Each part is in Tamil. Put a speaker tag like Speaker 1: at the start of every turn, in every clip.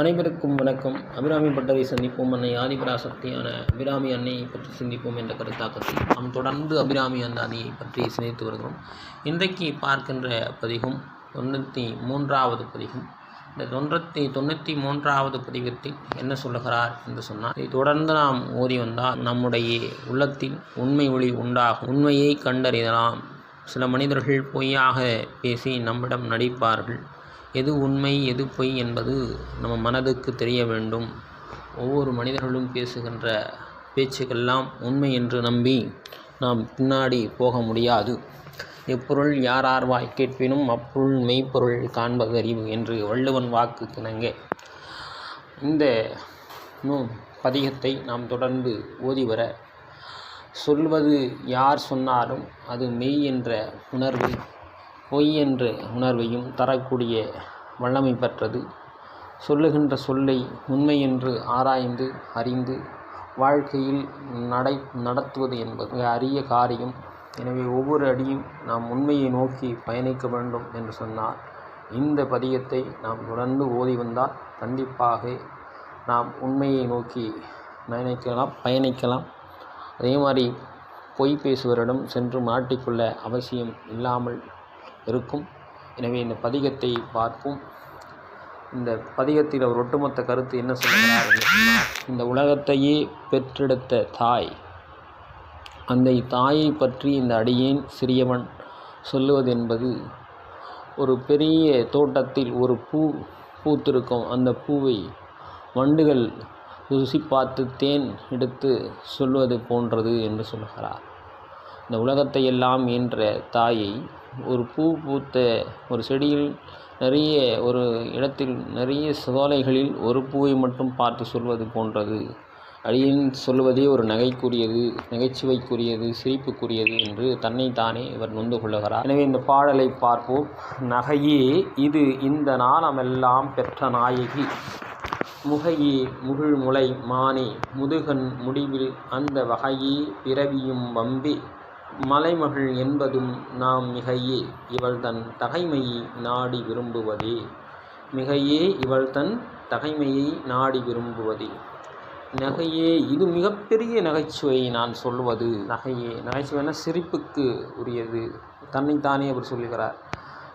Speaker 1: அனைவருக்கும் வணக்கம். அபிராமி பட்டரை சந்திப்போம். அன்னை ஆதிபராசக்தியான அபிராமி அன்னையை பற்றி சிந்திப்போம் என்ற கருத்தாக்கத்தில் நாம் தொடர்ந்து அபிராமி அந்தாதியை பற்றி சிந்தித்து வருகிறோம். இன்றைக்கு பார்க்கின்ற பதிகம் தொண்ணூற்றி மூன்றாவது பதிகம். இந்த தொண்ணூற்றி தொண்ணூற்றி மூன்றாவது பதிவத்தில் என்ன சொல்லுகிறார் என்று சொன்னால் இதை தொடர்ந்து நாம் ஓதி வந்தால் நம்முடைய உள்ளத்தில் உண்மை ஒளி உண்டாகும். உண்மையை கண்டறியலாம். சில மனிதர்கள் பொய்யாக பேசி நம்மிடம் நடிப்பார்கள். எது உண்மை எது பொய் என்பது நம்ம மனதுக்கு தெரிய வேண்டும். ஒவ்வொரு மனிதர்களும் பேசுகின்ற பேச்சுக்கெல்லாம் உண்மை என்று நம்பி நாம் பின்னாடி போக முடியாது. எப்பொருள் யார் ஆர்வாய் கேட்பினும் அப்பொருள் மெய்ப்பொருள் காண்பது அறிவு என்று வள்ளுவன் வாக்கு கிணங்கே. இந்த பதிகத்தை நாம் தொடர்ந்து ஓதி வர சொல்வது யார் சொன்னாலும் அது மெய் என்ற உணர்வு பொய் என்ற உணர்வையும் தரக்கூடிய வல்லமை பெற்றது. சொல்லுகின்ற சொல்லை உண்மை என்று ஆராய்ந்து அறிந்து வாழ்க்கையில் நடை நடத்துவது என்பது மிக அரிய காரியம். எனவே ஒவ்வொரு அடியும் நாம் உண்மையை நோக்கி பயணிக்க வேண்டும் என்று சொன்னால் இந்த பதியத்தை நாம் தொடர்ந்து ஓதி வந்தால் கண்டிப்பாக நாம் உண்மையை நோக்கி பயணிக்கலாம் பயணிக்கலாம். அதே மாதிரி பொய் பேசுவரிடம் சென்று மாட்டிக்கொள்ள அவசியம் இல்லாமல் இருக்கும். எனவே இந்த பதிகத்தை பார்ப்போம். இந்த பதிகத்தில் அவர் ஒட்டுமொத்த கருத்து என்ன சொல்லுகிறார் என்று சொன்னால் இந்த உலகத்தையே பெற்றெடுத்த தாய் அந்த தாயை பற்றி இந்த அடியேன் சிறியவன் சொல்லுவது என்பது ஒரு பெரிய தோட்டத்தில் ஒரு பூ பூத்திருக்கும். அந்த பூவை வண்டுகள் ருசி பார்த்து தேன் எடுத்து சொல்வது போன்றது என்று சொல்கிறார். இந்த உலகத்தை எல்லாம் தாயை ஒரு பூ பூத்த ஒரு செடியில் நிறைய ஒரு இடத்தில் நிறைய சோலைகளில் ஒரு பூவை மட்டும் பார்த்து சொல்வது போன்றது. அடியின் சொல்வதே ஒரு நகைக்குரியது நகைச்சுவைக்குரியது சிரிப்புக்குரியது என்று தன்னைத்தானே இவர் நொந்து கொள்ளுகிறார். எனவே இந்த பாடலை பார்ப்போம். நகையே இது இந்த நாளமெல்லாம் பெற்ற நாயகி. முகையே முகிழ்முளை மானே. முதுகன் முடிவில் அந்த வகையே பிறவியும் வம்பே. மலைமகள் என்பதும் நாம் மிகையே இவள் தன் தகைமையை நாடி விரும்புவதே. மிகையே இவள் தன் தகைமையை நாடி விரும்புவதே. நகையே இது மிகப்பெரிய நகைச்சுவை நான் சொல்வது. நகையே நகைச்சுவைனா சிரிப்புக்கு உரியது. தன்னைத்தானே அவர் சொல்லுகிறார்.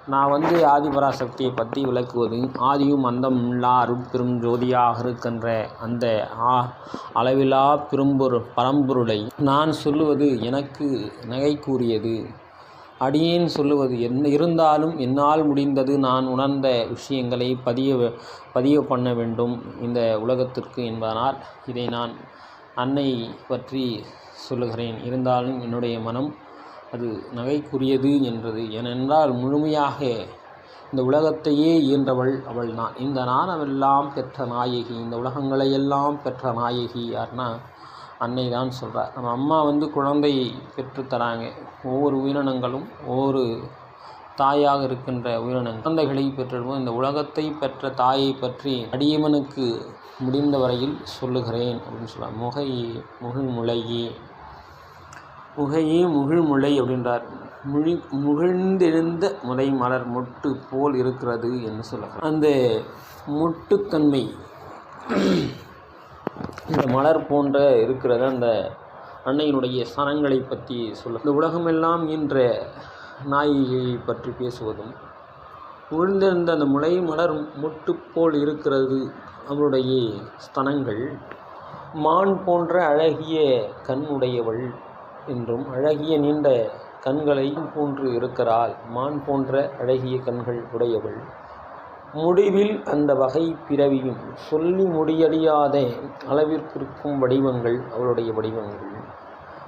Speaker 1: நான் வந்து ஆதிபராசக்தியை பற்றி விளக்குவது ஆதியும் அந்தம் இல்லா அருட்பெரும் ஜோதியாக இருக்கின்ற அந்த ஆ அளவிலா பெரும்பொரு பரம்பொருளை நான் சொல்லுவது எனக்கு நகைக்கூறியது அடியேன் சொல்லுவது என்ன இருந்தாலும் என்னால் முடிந்தது நான் உணர்ந்த விஷயங்களை பதிய பதிய பண்ண வேண்டும் இந்த உலகத்திற்கு என்பதனால் இதை நான் அன்னை பற்றி சொல்லுகிறேன். இருந்தாலும் என்னுடைய மனம் அது நகைக்குரியது என்றது. ஏனென்றால் முழுமையாக இந்த உலகத்தையே ஈன்றவள் அவள் நான். இந்த நாணமெல்லாம் பெற்ற நாயகி இந்த உலகங்களையெல்லாம் பெற்ற நாயகி யார்னா அன்னை தான் சொல்கிறார் நம்ம அம்மா வந்து குழந்தை பெற்றுத்தராங்க ஒவ்வொரு உயிரினங்களும் ஒவ்வொரு தாயாக இருக்கின்ற உயிரினங்கள். குழந்தைகளை பெற்றிருப்போம் இந்த உலகத்தை பெற்ற தாயை பற்றி அடியவனுக்கு முடிந்த வரையில் சொல்லுகிறேன் அப்படின்னு சொல்கிறார் முகையே முகிழ்முளையே புகையே முகிழ்முளை அப்படின்றார். முழி முகிழ்ந்தெழுந்த முலை மலர் மொட்டு போல் இருக்கிறது என்று சொல்லலாம் அந்த மொட்டுத்தன்மை இந்த மலர் போன்ற இருக்கிறது அந்த அன்னையினுடைய சனங்களை பற்றி சொல்ல இந்த உலகமெல்லாம் என்ற நாயை பற்றி பேசுவதும் விழுந்திருந்த அந்த முளை மலர் முட்டு போல் இருக்கிறது அவருடைய ஸ்தனங்கள் மான் போன்ற அழகிய கண்ணுடையவள் என்றும் அழகிய நீண்ட கண்களையும் போன்று இருக்கிறாள். மான் போன்ற அழகிய கண்கள் உடையவள். முடிவில் அந்த வகை பிறவியும் சொல்லி முடியடியாத அளவிற்கு இருக்கும் வடிவங்கள் அவளுடைய வடிவங்கள்.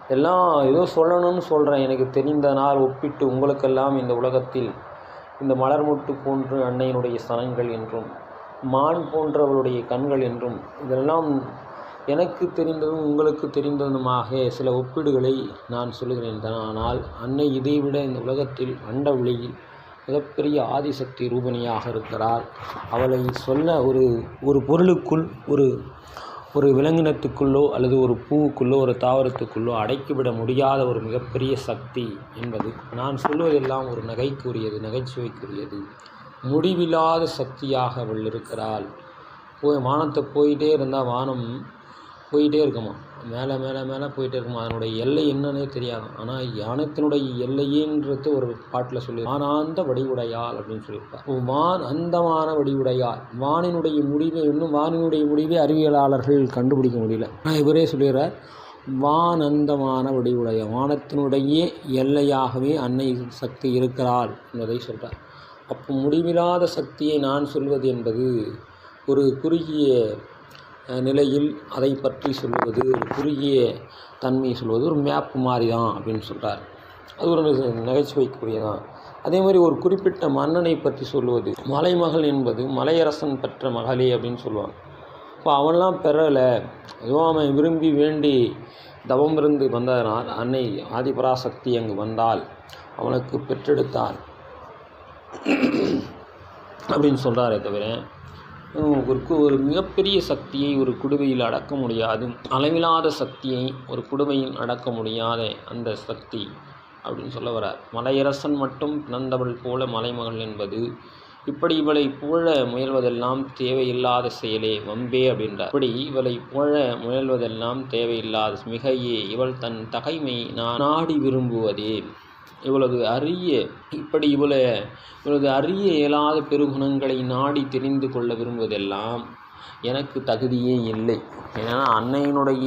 Speaker 1: எல்லாம் ஏதோ சொல்லணும்னு சொல்கிறேன் எனக்கு தெரிந்த நாள் ஒப்பிட்டு உங்களுக்கெல்லாம் இந்த உலகத்தில் இந்த மலர்முட்டு போன்று அன்னையினுடைய சனங்கள் என்றும் மான் போன்ற அவளுடைய கண்கள் என்றும் இதெல்லாம் எனக்கு தெரிந்ததும் உங்களுக்கு தெரிந்ததுமாக சில ஒப்பீடுகளை நான் சொல்லுகிறேன். ஆனால் அன்னை இதைவிட இந்த உலகத்தில் அண்ட ஒளியில் மிகப்பெரிய ஆதிசக்தி ரூபணியாக இருக்கிறாள் அவளை சொல்ல ஒரு ஒரு பொருளுக்குள் ஒரு ஒரு விலங்கினத்துக்குள்ளோ அல்லது ஒரு பூவுக்குள்ளோ ஒரு தாவரத்துக்குள்ளோ அடக்கிவிட முடியாத ஒரு மிகப்பெரிய சக்தி என்பது நான் சொல்வதெல்லாம் ஒரு நகைக்குரியது நகைச்சுவைக்குரியது. முடிவில்லாத சக்தியாக அவள் இருக்கிறாள். போய் வானத்தை போயிட்டே இருந்தால் வானம் போயிட்டே இருக்குமா? மேலே மேலே மேலே போயிட்டே இருக்குமா? அதனுடைய எல்லை என்னன்னே தெரியாது. ஆனால் யானத்தினுடைய எல்லையின்றது ஒரு பாட்டில் சொல்லி வானாந்த வடிவுடையாள் அப்படின்னு சொல்லியிருப்பார் வான் அந்தமான வடிவுடையாள் வானினுடைய முடிவை இன்னும் வானினுடைய முடிவை அறிவியலாளர்கள் கண்டுபிடிக்க முடியல. ஆனால் இவரே சொல்லிடுறார் வான் அந்தமான வடிவுடைய வானத்தினுடைய எல்லையாகவே அன்னை சக்தி இருக்கிறாள் என்பதை சொல்கிறார் அப்போ முடிவில்லாத சக்தியை நான் சொல்வது என்பது ஒரு குறுகிய நிலையில் அதை பற்றி சொல்வது ஒரு குறுகிய தன்மையை சொல்வது ஒரு மேப் மாதிரி தான் அப்படின்னு சொல்கிறார் அது ஒரு நகைச்சுவைக்குரியதான் அதே மாதிரி ஒரு குறிப்பிட்ட மன்னனை பற்றி சொல்லுவது மலைமகள் என்பது மலையரசன் பெற்ற மகளே அப்படின்னு சொல்லுவாங்க. இப்போ அவன்லாம் பெறலை. எதுவும் அவன் விரும்பி வேண்டி தவம் இருந்து வந்ததனால் அன்னை ஆதிபராசக்தி அங்கு வந்தால் அவனுக்கு பெற்றெடுத்தாள் அப்படின்னு சொல்கிறாரே தவிர ஒரு கு- ஒரு மிகப்பெரிய சக்தியை ஒரு குடுவையில் அடக்க முடியாது. அளவிலாத சக்தியை ஒரு குடுவையில் அடக்க முடியாத அந்த சக்தி அப்படின்னு சொல்ல வரார். மலையரசன் மட்டும் பிறந்தவள் போல மலைமகள் என்பது இப்படி இவளை புகழ முயல்வதெல்லாம் தேவையில்லாத செயலே வம்பே அப்படின்றார். இப்படி இவளை புகழ முயல்வதெல்லாம் தேவையில்லாத மிகையே இவள் தன் தகைமை நான் நாடி விரும்புவதே. இவளது அரிய இப்படி இவள இவளது அறிய இயலாத பெருகுணங்களை நாடி தெரிந்து கொள்ள விரும்புவதெல்லாம் எனக்கு தகுதியே இல்லை. ஏன்னா அன்னையினுடைய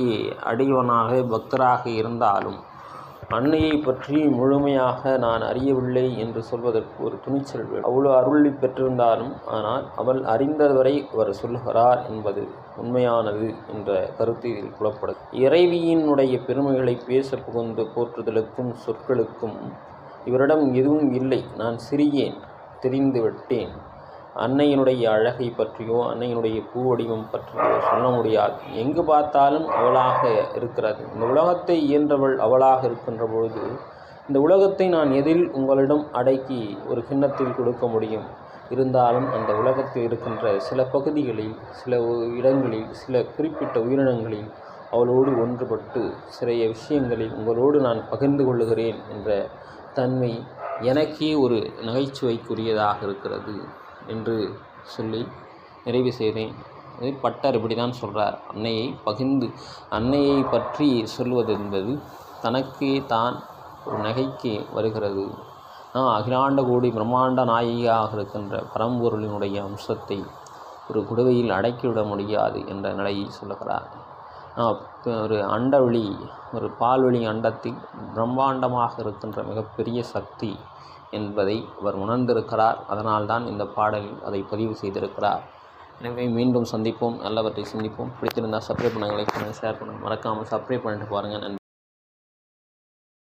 Speaker 1: அடியவனாக பக்தராக இருந்தாலும் அன்னையை பற்றி முழுமையாக நான் அறியவில்லை என்று சொல்வதற்கு ஒரு துணிச்சல் அவ்வளோ அருளி பெற்றிருந்தாலும் ஆனால் அவள் அறிந்தவரை அவர் சொல்கிறார் என்பது உண்மையானது என்ற கருத்து இதில் புலப்படும். இறைவியினுடைய பெருமைகளை பேச புகுந்து போற்றுதலுக்கும் சொற்களுக்கும் இவரிடம் எதுவும் இல்லை. நான் சிறியேன் தெரிந்து விட்டேன் அன்னையினுடைய அழகை பற்றியோ அன்னையினுடைய பூ வடிவம் பற்றியோ சொல்ல முடியாது. எங்கு பார்த்தாலும் அவளாக இருக்கிறது. இந்த உலகத்தை இயன்றவள் அவளாக இருக்கின்ற பொழுது இந்த உலகத்தை நான் எதில் உங்களிடம் அடக்கி ஒரு கிண்ணத்தில் கொடுக்க முடியும்? இருந்தாலும் அந்த உலகத்தில் இருக்கின்ற சில பகுதிகளில் சில இடங்களில் சில குறிப்பிட்ட உயிரினங்களில் அவளோடு ஒன்றுபட்டு சிறைய விஷயங்களில் உங்களோடு நான் பகிர்ந்து கொள்ளுகிறேன் என்ற தன்மை எனக்கே ஒரு நகைச்சுவைக்குரியதாக இருக்கிறது. என்று சொல்லி நிறைவு செய்தேன். இது பட்டர் இப்படி தான் சொல்கிறார் அன்னையை பகிர்ந்து அன்னையை பற்றி சொல்வது என்பது தனக்கே தான் ஒரு நகைக்கு வருகிறது. நான் அகிலாண்ட கோடி பிரம்மாண்ட நாயகியாக இருக்கின்ற பரம்பொருளினுடைய அம்சத்தை ஒரு குடுவையில் அடக்கிவிட முடியாது என்ற நிலையை சொல்லுகிறார். ஒரு அண்டவெளி ஒரு பால்வெளி அண்டத்தில் பிரம்மாண்டமாக இருக்கின்ற மிகப்பெரிய சக்தி என்பதை அவர் உணர்ந்திருக்கிறார். அதனால்தான் இந்த பாடலில் அதை பதிவு செய்திருக்கிறார். எனவே மீண்டும் சந்திப்போம். நல்லவற்றை சிந்திப்போம். பிடித்திருந்தால் சப்ஸ்கிரைப் பண்ணுங்கள் லைக் பண்ணுங்கள் ஷேர் பண்ணுங்கள். மறக்காமல் சப்ஸ்கிரைப் பண்ணிட்டு பாருங்கள். நன்றி.